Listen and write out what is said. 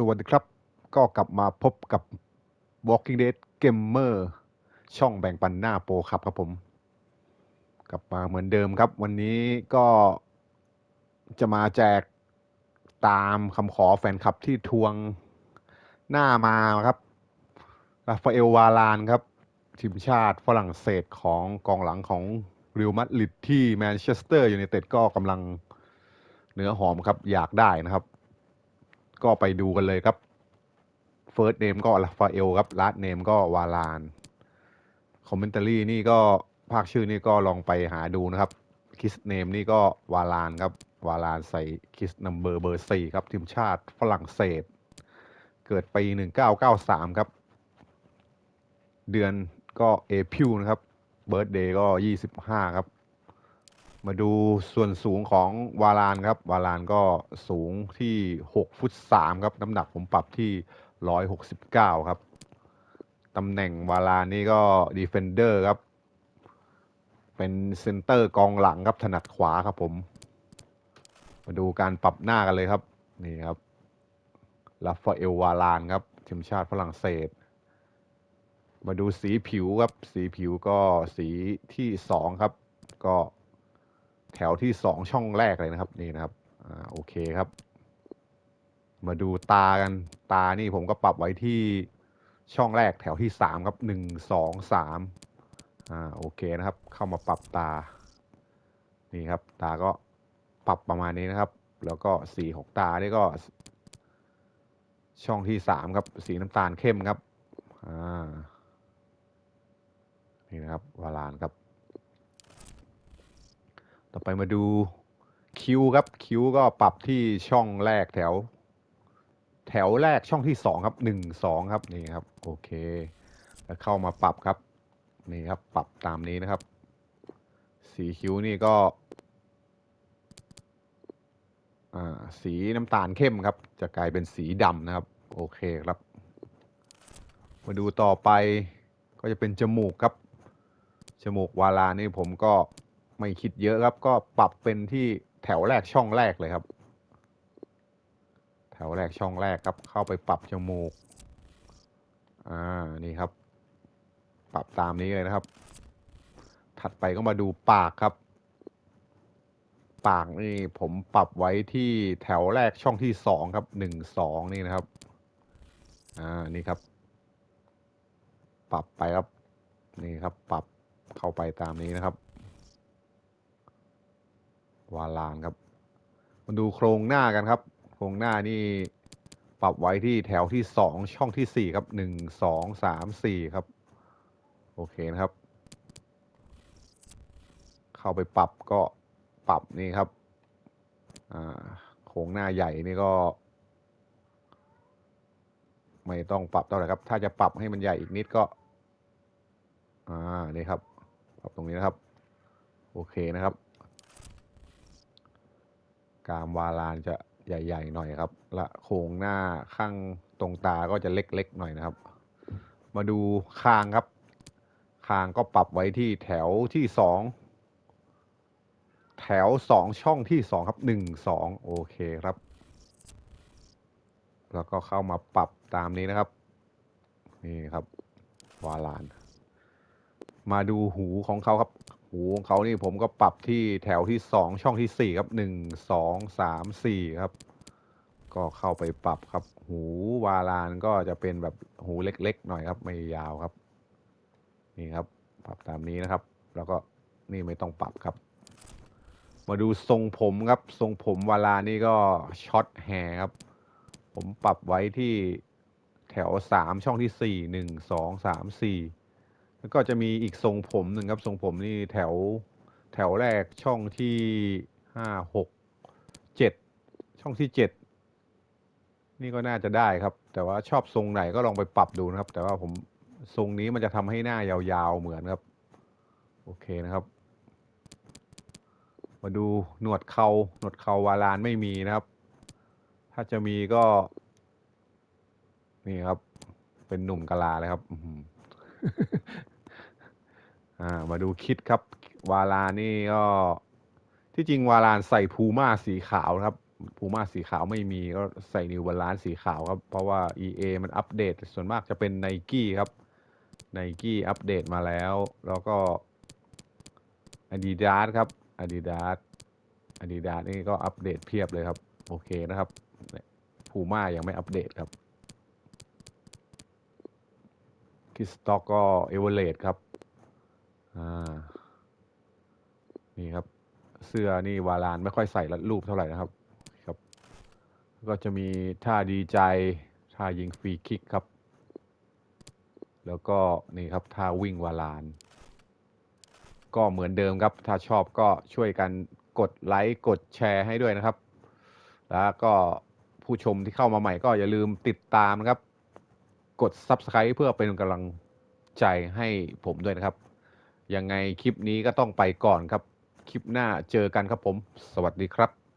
สวัสดีครับ ก็กลับมาพบกับ Walking Dead Gamer ช่องแบ่งปันหน้าโปรครับครับผม กลับมาเหมือนเดิมครับ วันนี้ก็จะมาแจกตามคำขอแฟนคลับที่ทวงหน้ามาครับราฟาเอลวาลานครับ ทีมชาติฝรั่งเศสของกองหลังของริวมัดริดที่แมนเชสเตอร์ยูไนเต็ดก็กำลังเนื้อหอมครับอยากได้นะครับ ก็ไปดูกันเลยครับ First name ก็ลาฟาเอลครับ Last name ก็วาลาน คอมเมนต์รี่นี่ก็ภาคชื่อนี่ก็ลองไปหาดูนะครับคิสเนมนี่ก็วาลานครับ วาลานใส่คิสนัมเบอร์เบอร์สี่ครับ ทีมชาติฝรั่งเศส เกิดปีหนึ่งเก้าเก้าสามครับ เดือนก็เอพิวนะครับ เบิร์ดเดย์ก็ยี่สิบห้าครับ มาดูส่วนสูงของวาลานครับ วาลานก็สูงที่ 6 ฟุต 3 ครับ น้ำหนักผมปรับที่ 169 ครับตำแหน่งวาลานนี่ก็ดีเฟนเดอร์ครับ เป็นเซนเตอร์กองหลังครับถนัดขวาครับผม มาดูการปรับหน้ากันเลยครับ นี่ครับลาฟาเอลวาลานครับทีมชาติฝรั่งเศส มาดูสีผิวครับ สีผิวก็สีที่สองครับ ก็ แถวที่สองช่องแรกเลยนะครับนี่นะครับอ่าโอเคครับ มาดูตากันตานี่ผมก็ปรับไว้ที่ช่องแรกแถวที่สามครับหนึ่งสองสามอ่าโอเคนะครับ เข้ามาปรับตา นี่ครับ ตาก็ปรับประมาณนี้นะครับ แล้วก็สีของตานี่ก็ ช่องที่สามครับ สีน้ำตาลเข้มครับอ่านี่นะครับวาลานครับ ต่อไปมาดูคิวครับคิวก็ปรับที่ช่องแรกแถว แถวแรกช่องที่สองครับหนึ่งสองครับนี่ครับโอเค แล้วเข้ามาปรับครับนี่ครับปรับตามนี้นะครับ สีคิ้วนี่ก็อ่าสีน้ำตาลเข้มครับ จะกลายเป็นสีดำนะครับ โอเคครับ มาดูต่อไปก็จะเป็นจมูกครับ จมูกวาลานี่ผมก็ ไม่คิดเยอะครับ ก็ปรับเป็นที่แถวแรกช่องแรกเลยครับ แถวแรกช่องแรกครับ เข้าไปปรับจมูก อ่า นี่ครับ ปรับตามนี้เลยนะครับ ถัดไปก็มาดูปากครับ ปากนี่ผมปรับไว้ที่แถวแรกช่องที่สองครับ หนึ่งสองนี่นะครับ อ่า นี่ครับ ปรับไปครับ นี่ครับ ปรับเข้าไปตามนี้นะครับ วาลานครับ มาดูโครงหน้ากันครับ โครงหน้านี่ปรับไว้ที่แถวที่สองช่องที่สี่ครับหนึ่งสองสามสี่ครับ โอเคนะครับ เข้าไปปรับก็ปรับนี่ครับโครงหน้าใหญ่นี่ก็ ไม่ต้องปรับเท่าไหร่ครับ ถ้าจะปรับให้มันใหญ่อีกนิดก็ อ่านี่ครับ ปรับตรงนี้นะครับ โอเคนะครับ กรามวาลานจะใหญ่ ๆ หน่อยครับ และโครงหน้าข้างตรงตาก็จะเล็ก ๆ หน่อยนะครับ มาดูคางครับ คางก็ปรับไว้ที่แถวที่สองแถวสองช่องที่สองครับหนึ่งสองโอเคครับ แล้วก็เข้ามาปรับตามนี้นะครับ นี่ครับวาลาน มาดูหูของเขาครับ หูของเขานี่ผมก็ปรับที่แถวที่สองช่องที่สี่ครับหนึ่งสองสามสี่ครับ ก็เข้าไปปรับครับ หูวาลานก็จะเป็นแบบหูเล็กๆหน่อยครับไม่ยาวครับ นี่ครับ ปรับตามนี้นะครับ แล้วก็นี่ไม่ต้องปรับครับ มาดูทรงผมครับ ทรงผมวาลานี่ก็ช็อตแฮครับ ผมปรับไว้ที่แถวสามช่องที่สี่หนึ่งสองสามสี่ แล้วก็จะมีอีกทรงผมหนึ่งครับทรงผมนี่แถวแถวแรกช่องที่ห้าหกเจ็ดช่องที่เจ็ดนี่ก็น่าจะได้ครับ แต่ว่าชอบทรงไหนก็ลองไปปรับดูนะครับ แต่ว่าผมทรงนี้มันจะทำให้หน้ายาวๆเหมือนครับ โอเคนะครับ มาดูหนวดเขาหนวดเขาวาลานไม่มีนะครับ ถ้าจะมีก็ นี่ครับ เป็นหนุ่มกะลาเลยครับ อ่า มาดูคิดครับ วาลานี่ก็ ที่จริงวาลานใส่พูม่าสีขาวครับพูม่าสีขาวไม่มีก็ใส่นิวบาลานสีขาวครับ เพราะว่า EA มันอัปเดตส่วนมากจะเป็นไนกี้ครับไนกี้อัปเดตมาแล้ว แล้วก็ Adidas ครับ Adidas Adidas นี่ก็อัปเดตเพียบเลยครับ โอเคนะครับพูม่ายังไม่อัปเดตครับ คิสต็อกก็เอเวอเรสครับ อ่า นี่ครับ เสื้อนี่วาลานไม่ค่อยใส่รัดรูปเท่าไหร่นะครับ ครับ ก็จะมีท่าดีใจ ท่ายิงฟรีคิกครับ แล้วก็นี่ครับท่าวิ่งวาลาน ก็เหมือนเดิมครับ ถ้าชอบก็ช่วยกันกดไลค์ กดแชร์ให้ด้วยนะครับ แล้วก็ผู้ชมที่เข้ามาใหม่ก็อย่าลืมติดตามนะครับ กด Subscribe เพื่อเป็นกำลังใจให้ผมด้วยนะครับ ยังไงคลิปนี้ก็ต้องไปก่อนครับ คลิปหน้าเจอกันครับผม สวัสดีครับ